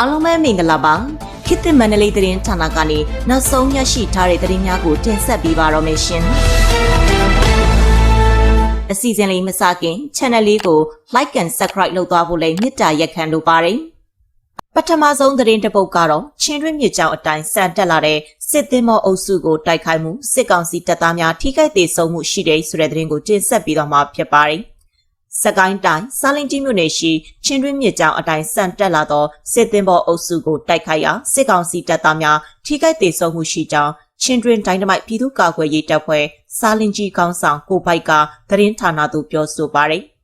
အားလုံးပဲမင်္ဂလာပါခေတ်သစ်မန္တလေးသတင်းဌာနကနေနောက်ဆုံးရရှိထားတဲ့သတင်းများကိုတင်ဆက်ပေးပါတော့မယ်ရှင်အစီအစဉ်လေးမစခင် channel လေးကို like and subscribe လုပ်သွားဖို့လည်းမေတ္တာရက်ခံလိုပါတယ်ပထမဆုံးသတင်းတစ်ပုဒ်ကတော့ချင်းတွင်းမြစ်ကြောင်အတိုင်းစံတက်လာတဲ့စစ်သင်းမောအုပ်စုကိုတိုက်ခိုက်မှုစစ်ကောင်စီတပ်သားများထိခိုက်ဒေဆုံးမှုရှိတဲ့ဆိုတဲ့သတင်းကိုတင်ဆက်ပြီးတော့မှဖြစ်ပါတယ် စကိုင်းတိုင်းစာလင်ကြီးမြို့နယ်ရှိချင်းတွင်းမြစ်ကြောင်အတိုင်းစံတက်လာသောစစ်သင်းဘောအုပ်စုကိုတိုက်ခိုက်ရာစစ်ကောင်စီတပ်သားများထိခိုက်ဒေဆုံးမှုရှိကြောင်းချင်းတွင်းဒိုင်းနမိုက်ပြည်သူ့ကာကွယ်ရေးတပ်ဖွဲ့စာလင်ကြီးကောင်းဆောင်ကိုပိုက်ကသတင်းဌာနသို့ပြောဆိုပါတယ်။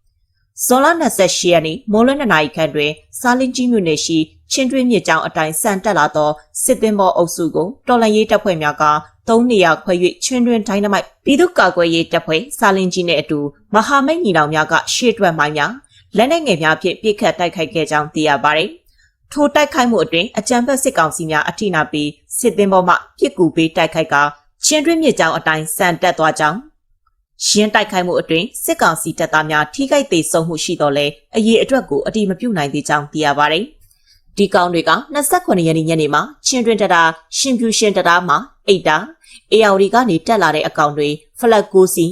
ဇွန်လ28ရက်နေ့မိုးလွယ်2နာရီခန့်တွင်စာလင်ကြီးမြို့နယ်ရှိချင်းတွင်းမြစ်ကြောင်အတိုင်းစံတက်လာသောစစ်သင်းဘောအုပ်စုကိုတော်လှန်ရေးတပ်ဖွဲ့များကသုံးနေရာခွဲ၍ချင်းတွင်းဒိုင်းနမိုက်ပြည်သူ့ကာကွယ်ရေးတပ်ဖွဲ့စာလင်ကြီးနှင့်အတူမဟာမိတ်ညီနောင်များကရှေ့တွက်မိုင်းများလက်နက်ငယ်များဖြင့်ပြစ်ခတ်တိုက်ခိုက်ခဲ့ကြောင်းသိရပါတယ်။ထိုတိုက်ခိုက်မှုအတွင်းအကြမ်းဖက်စစ်ကောင်စီများအထိနာပြီးစစ်သင်းဘောမှပြစ်ကူပေးတိုက်ခိုက်ကချင်းတွင်းမြစ်ကြောင်အတိုင်းစံတက်သွားကြောင်း ရင်းတိုက်ခိုက်မှုအတွင်းစစ်ကောင်စီတပ်သားများထိခိုက်သေးဆုံးမှုရှိတော့လဲအရေးအတွက်ကိုအတိမပြုတ်နိုင်သေးကြောင်းသိရပါတယ်။ဒီကောင်တွေက28ရက်နေ့ညနေမှာချင်းတွင်းတတာရှင်ဖြူရှင်တတာမှာအိတ်တာအေယာဝတီကနေတက်လာတဲ့အကောင်တွေဖလက်ကိုစီ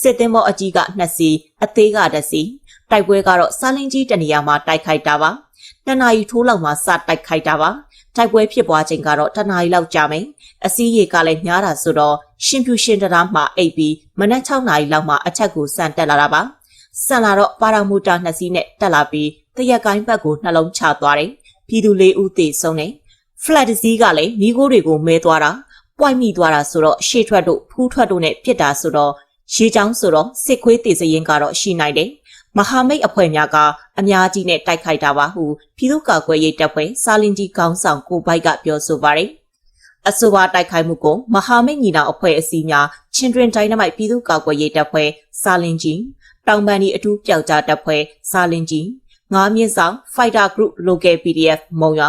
စစ်သင်းဘောအကြီးက2စီအသေးက1စီတိုက်ပွဲကတော့စာလင်းကြီးတနေရာမှာတိုက်ခိုက်တာပါ။ တနာရီထိုးလောက်မှာစတိုက်ခိုက်တာပါ။တိုက်ပွဲဖြစ်ပွားချိန်ကတော့တနာရီလောက်ကြာမယ်။အစည်းရေကလည်းများတာဆိုတော့ရှင်ဖြူရှင်တရာမှာအိပ်ပြီးမနက်6နာရီလောက်မှာအချက်ကိုစံတက်လာတာပါ။စံလာတော့ပါရာမိုတာနှစ်စီးနဲ့တက်လာပြီးတရက်ကိုင်းဘက်ကိုနှလုံးချသွားတယ်။ပြည်သူလေးဦးသေဆုံးတယ်။ flat စီးကလည်းမိခိုးတွေကိုမဲသွားတာ။ပွိုက်မိသွားတာဆိုတော့ရှေ့ထွက်တို့ဖူးထွက်တို့နဲ့ပြစ်တာဆိုတော့ရေချောင်းဆိုတော့စစ်ခွေးတေစရင်ကတော့ရှိနိုင်တယ်။ မဟာမိတ်အဖွဲ့များကအများကြီးနဲ့တိုက်ခိုက်တာပါဟုပြည်သူ့ကာကွယ်ရေးတပ်ဖွဲ့စာလင်ကြီးကောင်းဆောင်ကိုဘိုက်ကပြောဆိုပါတယ်။အဆိုပါတိုက်ခိုက်မှုကိုမဟာမိတ်ညီနောင်အဖွဲ့အစည်းများချင်းတွင်ဒိုင်းနမိုက်ပြည်သူ့ကာကွယ်ရေးတပ်ဖွဲ့စာလင်ကြီးတောင်ပန်ဒီအထူးပျောက်ကြားတပ်ဖွဲ့စာလင်ကြီးငါးမြင့်ဆောင် Fighter Group Local PDF မုံရွာ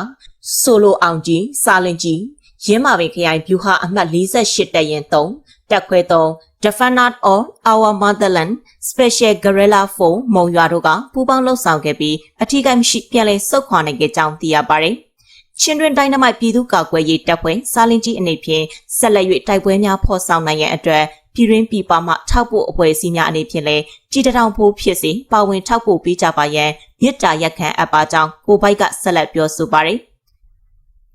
ဆိုလိုအောင်ကြီးစာလင်ကြီး ရင်းမာပင်ခရိုင်ဗျူဟာအမှတ်48တပ်ရင်3တက်ခွဲ3 Defender of Our Motherland Special Guerrilla Force မုံရွာတို့ကပူးပေါင်းလှုပ်ဆောင်ခဲ့ပြီးအထူးကိမရှိပြန်လည်ဆုတ်ခွာနိုင်ခဲ့ကြောင်းသိရပါတယ်။ချင်းတွင်တိုင်းနမိုက်ပြည်သူ့ကာကွယ်ရေးတပ်ဖွဲ့စာလင်းကြီးအနေဖြင့်ဆက်လက်၍တိုက်ပွဲများဖော်ဆောင်နိုင်ရန်အတွက်ပြည်ရင်းပြည်ပမှထောက်ပို့အဖွဲ့အစည်းများအနေဖြင့်လည်းကြီးတထောင်ဖို့ဖြစ်စေပါဝင်ထောက်ပို့ပေးကြပါရန်မြစ်တာရက်ခံအပ်ပါကြောင်းကိုပိုက်ကဆက်လက်ပြောဆိုပါတယ်။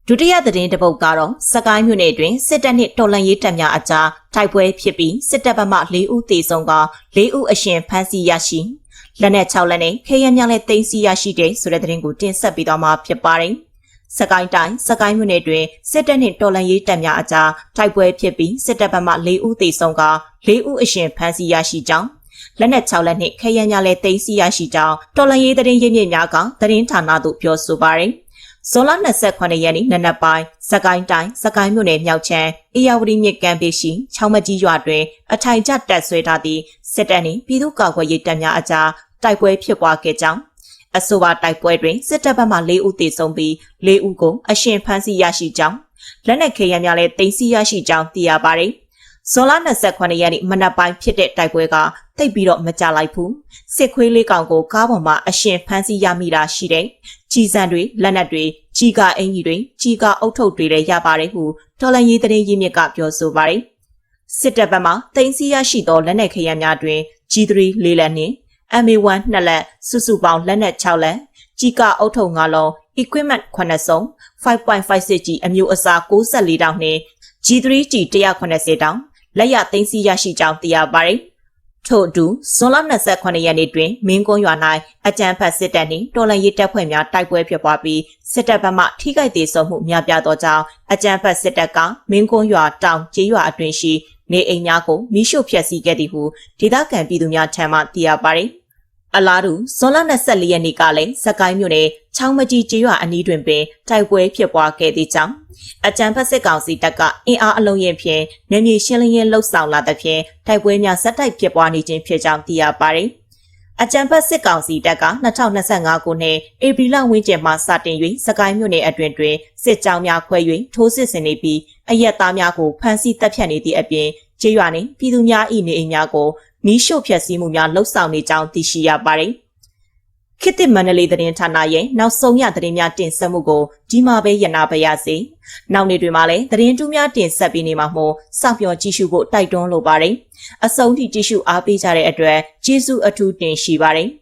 ဒုတိယသတင်းတစ်ပုဒ်ကတော့စကိုင်းမြို့နယ်တွင်စစ်တပ်နှင့်တော်လှန်ရေးတပ်များအကြားတိုက်ပွဲဖြစ်ပြီးစစ်တပ်ဘက်မှ၄ဦးသေဆုံးက၄ဦးအရှင်ဖမ်းဆီးရရှိလက်နက်6လက်နဲ့ခေရများလည်းတင်စီရရှိတဲ့ဆိုတဲ့သတင်းကိုတင်ဆက်ပေးသွားမှာဖြစ်ပါတယ်။စကိုင်းတိုင်းစကိုင်းမြို့နယ်တွင်စစ်တပ်နှင့်တော်လှန်ရေးတပ်များအကြားတိုက်ပွဲဖြစ်ပြီးစစ်တပ်ဘက်မှ၄ဦးသေဆုံးက၄ဦးအရှင်ဖမ်းဆီးရရှိကြောင်းလက်နက်6လက်နှင့်ခရညာလည်းတင်စီရရှိကြောင်းတော်လှန်ရေးသတင်းရင်းမြစ်များကသတင်းဌာနသို့ပြောဆိုပါတယ်။ ဇွန်လ28ရက်နေ့နနက်ပိုင်းစကိုင်းတိုင်းစကိုင်းမြို့နယ်မြောက်ချမ်းအေယာဝတီမြစ်ကမ်းပေရှိချောင်းမကြီးရွာတွင် အထိုင်ကျတက်ဆွဲထားသည့်စစ်တပ်နှင့်ပြည်သူ့ကာကွယ်ရေးတပ်များအကြားတိုက်ပွဲဖြစ်ပွားခဲ့ကြောင်းအဆိုပါတိုက်ပွဲတွင်စစ်တပ်ဘက်မှ၄ဦးသေဆုံးပြီး၄ဦးကိုအရှင်ဖမ်းဆီးရရှိကြောင်းလက်နက်ခဲယမ်းများလည်းတင်စီရရှိကြောင်းသိရပါတယ် ဇွန်လ28ရက်နေ့မနက်ပိုင်းဖြစ်တဲ့တိုက်ပွဲကတိတ်ပြီးတော့မကြလိုက်ဘူးစစ်ခွေးလေးကောင်ကိုကားပေါ်မှာအရှင်ဖမ်းဆီးရမိတာရှိတယ်ကြီးစံတွေလက်နက်တွေကြီးကအင်ကြီးတွေကြီးကအုတ်ထုပ်တွေလည်းရပါတယ်ဟုတော်လန်ရေးသတင်းရင်းမြစ်ကပြောဆိုပါတယ်စစ်တပ်ဘက်မှတင်စီရရှိသောလက်နက်ခဲယမ်းများတွင် G3 လေးလက်နှင့် MA1 နှစ်လက်စုစုပေါင်းလက်နက်6လက်ကြီးကအုတ်ထုပ်5လုံး equipment 9စုံ 5.56G အမျိုးအစား64တောင်နှင့် G3G 180တောင် လက်ရသိမ်းဆည်းရရှိကြောင်းသိရပါတယ်။ထို့အတူဇွန်လ28ရက်နေ့တွင်မင်းကုန်းရွာ၌အကြမ်းဖက်စစ်တပ်နှင့်တော်လှန်ရေးတပ်ဖွဲ့များတိုက်ပွဲဖြစ်ပွားပြီးစစ်တပ်ဘက်မှထိခိုက်ဒေဆုံးမှုများပြားသောကြောင့်အကြမ်းဖက်စစ်တပ်ကမင်းကုန်းရွာတောင်ကျေးရွာအတွင်းရှိနေအိမ်များကိုမိရှုဖျက်ဆီးခဲ့သည်ဟုဒေသခံပြည်သူများထံမှသိရပါတယ်။အလားတူဇွန်လ24ရက်နေ့ကလည်းစကိုင်းမြို့နယ်ချောင်းမကြီးကျေးရွာအနီးတွင်ပင်တိုက်ပွဲဖြစ်ပွားခဲ့သည့်ကြောင့် အကြံဖက်စစ်ကောင်စီတပ်ကအင်အားအလုံးရင်ဖြင့်နေမြေရှင်းလင်းရေးလှုပ်ဆောင်လာသဖြင့်တိုက်ပွဲများဆက်တိုက်ဖြစ်ပွားနေခြင်းဖြစ်ကြောင်းသိရပါတယ်။အကြံဖက်စစ်ကောင်စီတပ်က2025ခုနှစ်ဧပြီလဝန်းကျင်မှစတင်၍စကိုင်းမြို့နယ်အတွင်တွင်စစ်ကြောင်းများခွဲ၍ထိုးစစ်ဆင်နေပြီးအရက်သားများကိုဖမ်းဆီးတပ်ဖြတ်နေသည့်အပြင်ကျေးရွာနှင့်ပြည်သူများ၏နေအိမ်များကိုမီးရှို့ဖျက်ဆီးမှုများလှုပ်ဆောင်နေကြောင်းသိရှိရပါတယ်။ ခေတ်သစ်မန္တလေးသတင်းဌာနရဲ့နောက်ဆုံးရသတင်းများတင်ဆက်မှုကိုဒီမှာပဲရနာပါရစေ။နောက်နေ့တွေမှာလည်းသတင်းတူးများတင်ဆက်ပေးနေမှာမို့စောင့်မျှော်ကြည့်ရှုဖို့တိုက်တွန်းလိုပါတယ်။အဆုံးထိကြည့်ရှုအားပေးကြတဲ့အတွက်ကျေးဇူးအထူးတင်ရှိပါတယ်။